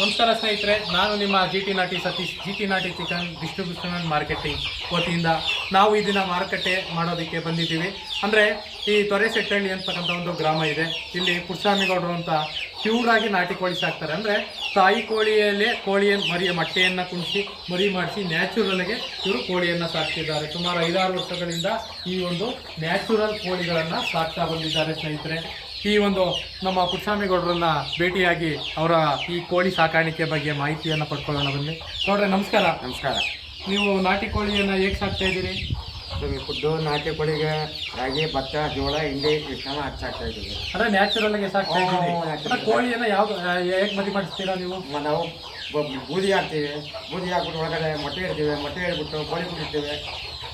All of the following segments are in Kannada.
ನಮಸ್ಕಾರ ಸ್ನೇಹಿತರೆ, ನಾನು ನಿಮ್ಮ G T Naati Satish G T Naati chicken distribution and marketing ವತಿಯಿಂದ ನಾವು ಈ ದಿನ ಮಾರುಕಟ್ಟೆ ಮಾಡೋದಕ್ಕೆ ಬಂದಿದ್ದೀವಿ. ಅಂದರೆ ಈ ತೊರೆಸೆಟ್ಟಳ್ಳಿ ಅಂತಕ್ಕಂಥ ಒಂದು ಗ್ರಾಮ ಇದೆ. ಇಲ್ಲಿ ಪುರುಷಾಮಿಗೌಡರು ಅಂತ ಪ್ಯೂರಾಗಿ ನಾಟಿ ಕೋಳಿ ಸಾಕ್ತಾರೆ. ಅಂದರೆ ತಾಯಿ ಕೋಳಿಯಲ್ಲೇ ಕೋಳಿಯ ಮರಿಯ ಮೊಟ್ಟೆಯನ್ನು ಕುಣಿಸಿ, ಮರಿ ಮಾಡಿಸಿ ನ್ಯಾಚುರಲ್ಗೆ ಇವರು ಕೋಳಿಯನ್ನು ಸಾಕ್ತಿದ್ದಾರೆ. ಸುಮಾರು ಐದಾರು ವರ್ಷಗಳಿಂದ ಈ ಒಂದು ನ್ಯಾಚುರಲ್ ಕೋಳಿಗಳನ್ನು ಸಾಕ್ತಾ ಬಂದಿದ್ದಾರೆ ಸ್ನೇಹಿತರೆ. ಈ ಒಂದು ನಮ್ಮ ಪುರುಷಾಮಿಗೌಡರನ್ನ ಭೇಟಿಯಾಗಿ ಅವರ ಈ ಕೋಳಿ ಸಾಕಾಣಿಕೆ ಬಗ್ಗೆ ಮಾಹಿತಿಯನ್ನು ಪಡ್ಕೊಳ್ಳೋಣ ಬನ್ನಿ. ನೋಡ್ರೆ ನಮಸ್ಕಾರ. ನಮಸ್ಕಾರ. ನೀವು ನಾಟಿ ಕೋಳಿಯನ್ನು ಹೇಗೆ ಸಾಕ್ತಾ ಇದ್ದೀರಿ? ನಮಗೆ ಫುಡ್ಡು ನಾಟಿ ಕೋಳಿಗೆ ರಾಗಿ ಭತ್ತ ಜೋಳ ಹಿಂಡಿ ಇಷ್ಟೆಲ್ಲ ಸಾಕ್ತಾ ಇದ್ದೀವಿ. ಅಂದ್ರೆ ನ್ಯಾಚುರಲ್ ಆಗಿ ಸಾಕ್ತಾ ಇದ್ದೀವಿ ಕೋಳಿಯನ್ನು ಯಾವ ಹೇಗೆ ಮದಿ ಮಾಡಿಸ್ತೀರಾ ನೀವು? ನಾವು ಬೂದಿ ಹಾಕ್ತೀವಿ. ಬೂದಿ ಹಾಕ್ಬಿಟ್ಟು ಒಳಗಡೆ ಮೊಟ್ಟೆ ಇಡ್ತೀವಿ. ಮೊಟ್ಟೆ ಇಡ್ಬಿಟ್ಟು ಕೋಳಿ ಕುಡಿತೀವಿ.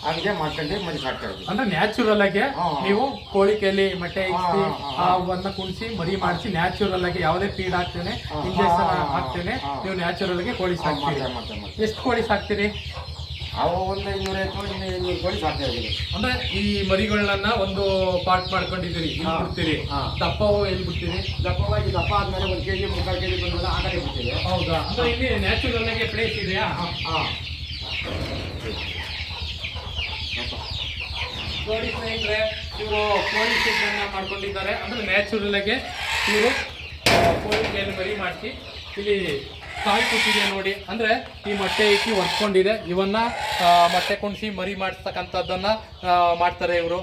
ಹಂಗೆ ಮಾಡ್ಕೊಂಡು ಮರಿ ಸಾಕ್ತಾ ಇದ್ದೀವಿ ಅಂದ್ರೆ ನ್ಯಾಚುರಲ್ ಆಗಿ ನೀವು ಕೋಳಿ ಕೈಲಿ ಮೊಟ್ಟೆ ಅವನ್ನ ಕುಣಿಸಿ ಮರಿ ಮಾಡಿಸಿ ನ್ಯಾಚುರಲ್ ಆಗಿ ಯಾವುದೇ ಫೀಡ್ ಹಾಕ್ತೇನೆ ಇಂಜೆಕ್ಷನ್ ಹಾಕ್ತೇನೆ ನೀವು ನ್ಯಾಚುರಲ್ ಆಗಿ ಕೋಳಿ ಸಾಕ್ತೀವಿ ಸಾಕ್ತೀರಿ. ಎಷ್ಟು ಕೋಳಿ ಸಾಕ್ತೀರಿ? ಅವು ಒಂದು ಇನ್ನೂರೈವತ್ತು ಇನ್ನೂ ಇನ್ನೂರು ಕೋಳಿ ಸಾಕ್ತಾ ಇದ್ದೀವಿ. ಅಂದ್ರೆ ಈ ಮರಿಗಳನ್ನ ಒಂದು ಪಾರ್ಟ್ ಮಾಡ್ಕೊಂಡಿದ್ದೀರಿ ಇಲ್ಲಿ. ಬಿಡ್ತೀರಿ. ಹಾ. ದಪ್ಪವು ಎಲ್ಲಿ ಬಿಡ್ತೀರಿ? ದಪ್ಪವಾಗಿ ದಪ್ಪ ಆದ್ಮೇಲೆ ಒಂದು ಕೆ ಜಿ ಮುಕ್ಕಾಲು ಕೆ ಜಿ ಬಂದ್ಮೇಲೆ ಆ ಕಡೆ ಬಿಡ್ತೀವಿ. ಹೌದಾ? ಅಂದ್ರೆ ಇಲ್ಲಿ ನ್ಯಾಚುರಲ್ ಆಗಿ ಪ್ಲೇಸ್ ಇದೆಯಾ? ಹಾಂ. ನೋಡಿ ಸ್ನೇಹಿತರೆ, ಇವರು ಕೋಳಿ ಅನ್ನ ಮಾಡ್ಕೊಂಡಿದ್ದಾರೆ. ಅಂದ್ರೆ ನ್ಯಾಚುರಲ್ ಆಗಿ ಇವರು ಕೋಳಿ ಮರಿ ಮಾಡಿಸಿ ಇಲ್ಲಿ ಕಾಯಿ ಕೊಟ್ಟಿದೆ ನೋಡಿ. ಅಂದ್ರೆ ಈ ಮೊಟ್ಟೆ ಇಕ್ಕಿ ಒಡ್ಕೊಂಡಿದೆ ಇವನ್ನ ಮೊಟ್ಟೆ ಕುಣಿಸಿ ಮರಿ ಮಾಡಿಸ್ತಕ್ಕಂಥದ್ದನ್ನ ಮಾಡ್ತಾರೆ ಇವರು.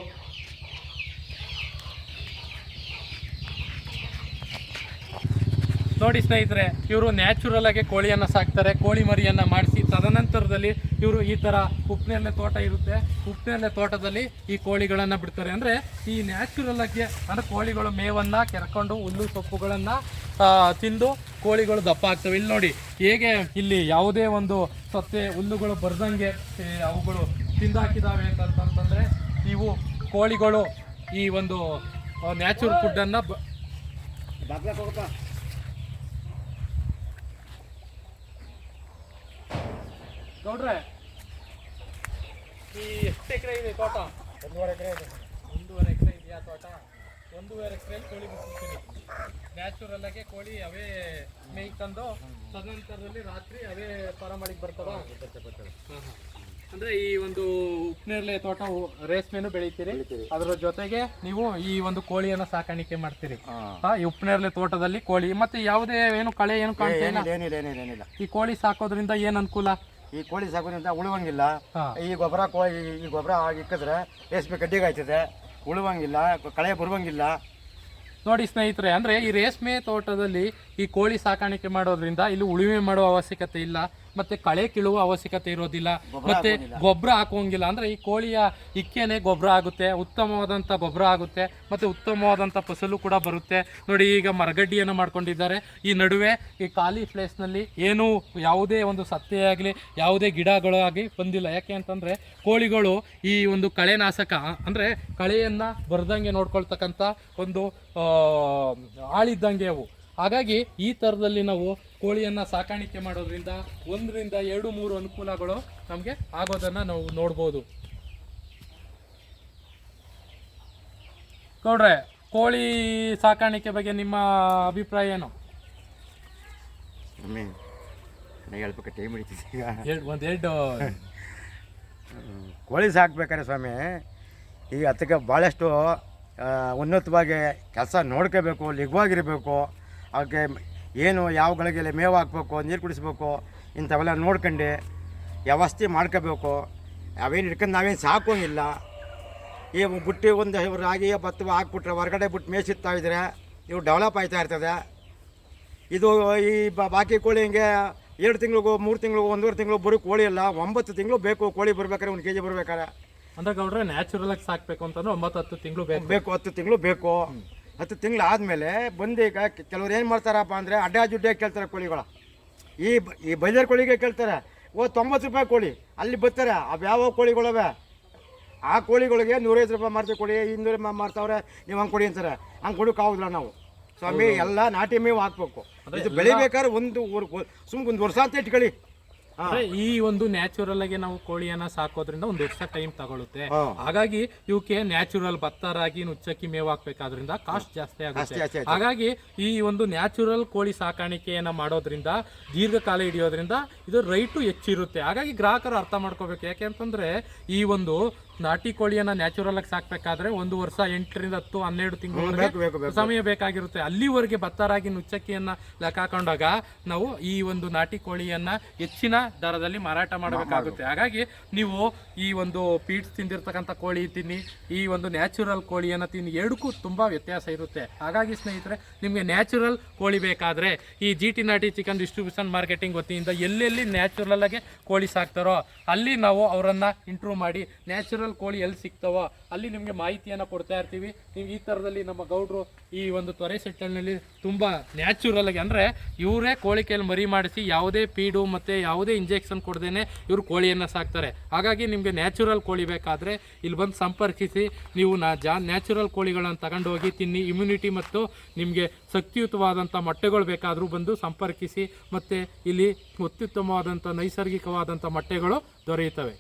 ನೋಡಿ ಸ್ನೇಹಿತರೆ, ಇವರು ನ್ಯಾಚುರಲ್ ಆಗಿ ಕೋಳಿಯನ್ನು ಸಾಕ್ತಾರೆ. ಕೋಳಿ ಮರಿಯನ್ನು ಮಾಡಿಸಿ ತದನಂತರದಲ್ಲಿ ಇವರು ಈ ಥರ ಉಪ್ಪಿನೆಲೆ ತೋಟ ಇರುತ್ತೆ. ಉಪ್ಪಿನೆಲೆ ತೋಟದಲ್ಲಿ ಈ ಕೋಳಿಗಳನ್ನು ಬಿಡ್ತಾರೆ. ಅಂದರೆ ಈ ನ್ಯಾಚುರಲ್ ಆಗಿ ಅಂದರೆ ಕೋಳಿಗಳು ಮೇವನ್ನು ಕೆರ್ಕೊಂಡು ಹುಲ್ಲು ಸೊಪ್ಪುಗಳನ್ನು ತಿಂದು ಕೋಳಿಗಳು ದಪ್ಪ ಆಗ್ತವೆ. ಇಲ್ಲಿ ನೋಡಿ, ಹೇಗೆ ಇಲ್ಲಿ ಯಾವುದೇ ಒಂದು ಸತ್ತೆ ಹುಲ್ಲುಗಳು ಬರ್ದಂಗೆ ಅವುಗಳು ತಿಂದಾಕಿದಾವೆ ಅಂತಂತಂದರೆ ಇವು ಕೋಳಿಗಳು ಈ ಒಂದು ನ್ಯಾಚುರಲ್ ಫುಡ್ಡನ್ನು ನೋಡ್ರೆ ಈ ಎಷ್ಟು ಎಕರೆ ಇದೆ ತೋಟ? ಒಂದೂವರೆ ಎಕರೆ ಇದೆ. ಒಂದೂವರೆ ಎಕರೆ ಇದೆಯಾ ತೋಟ? ಒಂದೂವರೆ ಎಕರೆ ಕೋಳಿ ಬಿಟ್ಟಿರ್ತೀನಿ. ನ್ಯಾಚುರಲ್ ಆಗಿ ಕೋಳಿ ಅವೇ ಮೇಯ್ಕೊಂಡು ತದನಂತರದಲ್ಲಿ ರಾತ್ರಿ ಅವೇ ಪರಮಳಿಗೆ ಬರ್ತದ? ಅಂದ್ರೆ ಈ ಒಂದು ಉಪ್ನೇರ್ಲೆ ತೋಟ ರೇಷ್ಮೆನು ಬೆಳಿತೀರಿ. ಅದರ ಜೊತೆಗೆ ನೀವು ಈ ಒಂದು ಕೋಳಿಯನ್ನ ಸಾಕಾಣಿಕೆ ಮಾಡ್ತೀರಿ. ಆ, ಈ ಉಪ್ನೇರ್ಲೆ ತೋಟದಲ್ಲಿ ಕೋಳಿ. ಮತ್ತೆ ಯಾವುದೇ ಏನು ಕಳೆ ಏನು ಕಾಣ್ತಾ ಇಲ್ಲ? ಈ ಕೋಳಿ ಸಾಕೋದ್ರಿಂದ ಏನ್ ಅನುಕೂಲ? ಈ ಕೋಳಿ ಸಾಕೋದ್ರಿಂದ ಉಳುವಂಗಿಲ್ಲ. ಈ ಗೊಬ್ಬರ ಕೋಳಿ ಈ ಗೊಬ್ಬರ ಇಕ್ಕಿದ್ರೆ ರೇಷ್ಮೆ ಗಡ್ಡಿಗೆ ಆಯ್ತದೆ ಉಳುವಂಗಿಲ್ಲ ಕಳೆ ಬರುವಂಗಿಲ್ಲ. ನೋಡಿ ಸ್ನೇಹಿತರೆ ಅಂದ್ರೆ ಈ ರೇಷ್ಮೆ ತೋಟದಲ್ಲಿ ಈ ಕೋಳಿ ಸಾಕಾಣಿಕೆ ಮಾಡೋದ್ರಿಂದ ಇಲ್ಲಿ ಉಳುಮೆ ಮಾಡುವ ಅವಶ್ಯಕತೆ ಇಲ್ಲ. ಮತ್ತೆ ಕಳೆ ಕೀಳುವ ಅವಶ್ಯಕತೆ ಇರೋದಿಲ್ಲ. ಮತ್ತೆ ಗೊಬ್ಬರ ಹಾಕೋಂಗಿಲ್ಲ ಅಂದ್ರೆ ಈ ಕೋಳಿಯ ಇಕ್ಕೆನೆ ಗೊಬ್ಬರ ಆಗುತ್ತೆ ಉತ್ತಮವಾದಂಥ ಗೊಬ್ಬರ ಆಗುತ್ತೆ ಮತ್ತೆ ಉತ್ತಮವಾದಂಥ ಫಸಲು ಕೂಡ ಬರುತ್ತೆ. ನೋಡಿ ಈಗ ಮರಗಡ್ಡಿಯನ್ನು ಮಾಡ್ಕೊಂಡಿದ್ದಾರೆ. ಈ ನಡುವೆ ಈ ಖಾಲಿ ಪ್ಲೇಸ್ನಲ್ಲಿ ಏನೂ ಯಾವುದೇ ಒಂದು ಸತ್ಯ ಆಗಲಿ ಯಾವುದೇ ಗಿಡಗಳಾಗಿ ಬಂದಿಲ್ಲ. ಯಾಕೆ ಅಂತಂದ್ರೆ ಕೋಳಿಗಳು ಈ ಒಂದು ಕಳೆನಾಶಕ ಅಂದ್ರೆ ಕಳೆಯನ್ನ ಬರ್ದಂಗೆ ನೋಡ್ಕೊಳ್ತಕ್ಕಂಥ ಒಂದು ಆಳಿದ್ದಂಗೆ ಅವು. ಹಾಗಾಗಿ ಈ ಥರದಲ್ಲಿ ನಾವು ಕೋಳಿಯನ್ನ ಸಾಕಾಣಿಕೆ ಮಾಡೋದ್ರಿಂದ ಒಂದರಿಂದ ಎರಡು ಮೂರು ಅನುಕೂಲಗಳು ನಮಗೆ ಆಗೋದನ್ನು ನಾವು ನೋಡ್ಬೋದು. ನೋಡ್ರೆ ಕೋಳಿ ಸಾಕಾಣಿಕೆ ಬಗ್ಗೆ ನಿಮ್ಮ ಅಭಿಪ್ರಾಯ ಏನು? ಒಂದು ಎರಡು. ಕೋಳಿ ಸಾಕ್ಬೇಕಾರೆ ಸ್ವಾಮಿ ಈಗ ಅದಕ್ಕೆ ಭಾಳಷ್ಟು ಉನ್ನತವಾಗಿ ಕೆಲಸ ನೋಡ್ಕೋಬೇಕು ಲಿಗ್ವಾಗಿರಬೇಕು ಅವಕ್ಕೆ ಏನು ಯಾವ ಗಳಿಗೆಲ್ಲ ಮೇವು ಹಾಕ್ಬೇಕು ನೀರು ಕುಡಿಸ್ಬೇಕು ಇಂಥವೆಲ್ಲ ನೋಡ್ಕೊಂಡು ವ್ಯವಸ್ಥೆ ಮಾಡ್ಕೋಬೇಕು. ಅವೇನು ಹಿಡ್ಕೊಂಡು ನಾವೇನು ಸಾಕೋಂಗಿಲ್ಲ ಈ ಬುಟ್ಟಿ ಒಂದು ರಾಗಿ ಭತ್ತ ಹಾಕ್ಬಿಟ್ರೆ ಹೊರಗಡೆ ಬಿಟ್ಟು ಮೇಯಿಸುತ್ತಾ ಇದ್ರೆ ಇವು ಡೆವಲಪ್ ಆಯ್ತಾ ಇರ್ತದೆ. ಇದು ಈ ಬಾಕಿ ಕೋಳಿ ಹಿಂಗೆ ಎರಡು ತಿಂಗಳಿಗೂ ಮೂರು ತಿಂಗಳಿಗೂ ಒಂದೂವರೆ ತಿಂಗಳು ಬರೋ ಕೋಳಿ ಇಲ್ಲ ಒಂಬತ್ತು ತಿಂಗಳು ಬೇಕು ಕೋಳಿ ಬರ್ಬೇಕಾದ್ರೆ ಒಂದು ಕೆ ಜಿ ಬರ್ಬೇಕಾರೆ ಅಂದ್ರೆ ಗೌಡ್ರೆ ನ್ಯಾಚುರಲ್ ಆಗಿ ಸಾಕ್ಬೇಕು ಅಂತಂದ್ರೆ ಒಂಬತ್ತು ಹತ್ತು ತಿಂಗಳು ಬೇಕು. ಬೇಕು ಹತ್ತು ತಿಂಗಳು ಬೇಕು. ಹತ್ತು ತಿಂಗಳು ಆದಮೇಲೆ ಬಂದು ಈಗ ಕೆಲವ್ರು ಏನು ಮಾಡ್ತಾರಪ್ಪ ಅಂದರೆ ಅಡ್ಡಾ ಜುಡ್ಡೆ ಕೇಳ್ತಾರೆ ಕೋಳಿಗಳ. ಈ ಬ- ಈ ಬೈದರ್ ಕೋಳಿಗೆ ಕೇಳ್ತಾರೆ ಓ ತೊಂಬತ್ತು ರೂಪಾಯಿ ಕೋಳಿ ಅಲ್ಲಿ ಬರ್ತಾರೆ ಅವು ಯಾವ ಕೋಳಿಗಳವೆ? ಆ ಕೋಳಿಗಳಿಗೆ ನೂರೈದು ರೂಪಾಯಿ ಮಾರ್ತೀವಿ ಕೊಡಿ ಇನ್ನೂರು ರೂಪಾಯಿ ಮಾರ್ತಾವ್ರೆ ನೀವು ಹಂಗೆ ಕೊಡಿ ಅಂತಾರೆ. ಹಂಗೆ ಕೊಡೋಕ್ಕಾಗೋದಿಲ್ಲ ನಾವು. ಸ್ವಾಮಿ ಎಲ್ಲ ನಾಟಿ ಮೇವು ಹಾಕ್ಬೇಕು. ಇದು ಬೆಳಿಬೇಕಾದ್ರೆ ಒಂದು ಸುಮ್ಗೆ ಒಂದು ವರ್ಷ ಅಂತ ಇಟ್ಕೊಳ್ಳಿ. ಅಂದ್ರೆ ಈ ಒಂದು ನ್ಯಾಚುರಲ್ ಆಗಿ ನಾವು ಕೋಳಿಯನ್ನ ಸಾಕೋದ್ರಿಂದ ಒಂದು ಎಕ್ಸ್ಟ್ರಾ ಟೈಮ್ ತಗೊಳುತ್ತೆ. ಹಾಗಾಗಿ ಇವಕ್ಕೆ ನ್ಯಾಚುರಲ್ ಭತ್ತ ರಾಗಿ ನುಚ್ಚಕ್ಕಿ ಮೇವ್ ಹಾಕ್ಬೇಕಾದ್ರಿಂದ ಕಾಸ್ಟ್ ಜಾಸ್ತಿ ಆಗುತ್ತೆ. ಹಾಗಾಗಿ ಈ ಒಂದು ನ್ಯಾಚುರಲ್ ಕೋಳಿ ಸಾಕಾಣಿಕೆಯನ್ನ ಮಾಡೋದ್ರಿಂದ ದೀರ್ಘಕಾಲ ಹಿಡಿಯೋದ್ರಿಂದ ಇದು ರೈಟು ಹೆಚ್ಚಿರುತ್ತೆ. ಹಾಗಾಗಿ ಗ್ರಾಹಕರು ಅರ್ಥ ಮಾಡ್ಕೋಬೇಕು. ಯಾಕೆಂತಂದ್ರೆ ಈ ಒಂದು ನಾಟಿ ಕೋಳಿಯನ್ನ ನ್ಯಾಚುರಲ್ ಆಗಿ ಸಾಕಬೇಕಾದ್ರೆ ಒಂದು ವರ್ಷ ಎಂಟರಿಂದ ಹತ್ತು ಹನ್ನೆರಡು ತಿಂಗಳು ಸಮಯ ಬೇಕಾಗಿರುತ್ತೆ. ಅಲ್ಲಿವರೆಗೆ ಭತ್ತ ರಾಗಿ ನುಚ್ಚಕ್ಕಿಯನ್ನ ಲೆಕ್ಕ ಹಾಕೊಂಡಾಗ ನಾವು ಈ ಒಂದು ನಾಟಿ ಕೋಳಿಯನ್ನ ಹೆಚ್ಚಿನ ದರದಲ್ಲಿ ಮಾರಾಟ ಮಾಡಬೇಕಾಗುತ್ತೆ. ಹಾಗಾಗಿ ನೀವು ಈ ಒಂದು ಪೀಡ್ಸ್ ತಿಂದಿರ್ತಕ್ಕಂಥ ಕೋಳಿ ತಿನ್ನಿ ಈ ಒಂದು ನ್ಯಾಚುರಲ್ ಕೋಳಿಯನ್ನ ತಿನ್ನಿ ಎರಡಕ್ಕೂ ತುಂಬಾ ವ್ಯತ್ಯಾಸ ಇರುತ್ತೆ. ಹಾಗಾಗಿ ಸ್ನೇಹಿತರೆ ನಿಮಗೆ ನ್ಯಾಚುರಲ್ ಕೋಳಿ ಬೇಕಾದ್ರೆ ಈ G T Naati chicken distribution marketing ವತಿಯಿಂದ ಎಲ್ಲೆಲ್ಲಿ ನ್ಯಾಚುರಲ್ ಆಗಿ ಕೋಳಿ ಸಾಕ್ತಾರೋ ಅಲ್ಲಿ ನಾವು ಅವರನ್ನ ಇಂಟ್ರೂವ್ ಮಾಡಿ ನ್ಯಾಚುರಲ್ ಕೋಳಿ ಎಲ್ಲಿ ಸಿಗ್ತಾವ ಅಲ್ಲಿ ನಿಮಗೆ ಮಾಹಿತಿಯನ್ನು ಕೊಡ್ತಾ ಇರ್ತೀವಿ. ನೀವು ಈ ಥರದಲ್ಲಿ ನಮ್ಮ ಗೌಡ್ರು ಈ ಒಂದು ತೊರೆ ಸೆಟ್ಟಲ್ನಲ್ಲಿ ತುಂಬ ನ್ಯಾಚುರಲ್ ಆಗಿ ಅಂದರೆ ಇವರೇ ಕೋಳಿ ಕೈಯಲ್ಲಿ ಮರಿ ಮಾಡಿಸಿ ಯಾವುದೇ ಪೀಡು ಮತ್ತು ಯಾವುದೇ ಇಂಜೆಕ್ಷನ್ ಕೊಡ್ದೇ ಇವರು ಕೋಳಿಯನ್ನು ಸಾಕ್ತಾರೆ. ಹಾಗಾಗಿ ನಿಮಗೆ ನ್ಯಾಚುರಲ್ ಕೋಳಿ ಬೇಕಾದರೆ ಇಲ್ಲಿ ಬಂದು ಸಂಪರ್ಕಿಸಿ, ನೀವು ನಾ ಜಾ ನ್ಯಾಚುರಲ್ ಕೋಳಿಗಳನ್ನು ತಗೊಂಡೋಗಿ ತಿನ್ನಿ ಇಮ್ಯುನಿಟಿ ಮತ್ತು ನಿಮಗೆ ಶಕ್ತಿಯುತವಾದಂಥ ಮೊಟ್ಟೆಗಳು ಬೇಕಾದರೂ ಬಂದು ಸಂಪರ್ಕಿಸಿ, ಮತ್ತು ಇಲ್ಲಿ ಅತ್ಯುತ್ತಮವಾದಂಥ ನೈಸರ್ಗಿಕವಾದಂಥ ಮೊಟ್ಟೆಗಳು ದೊರೆಯುತ್ತವೆ.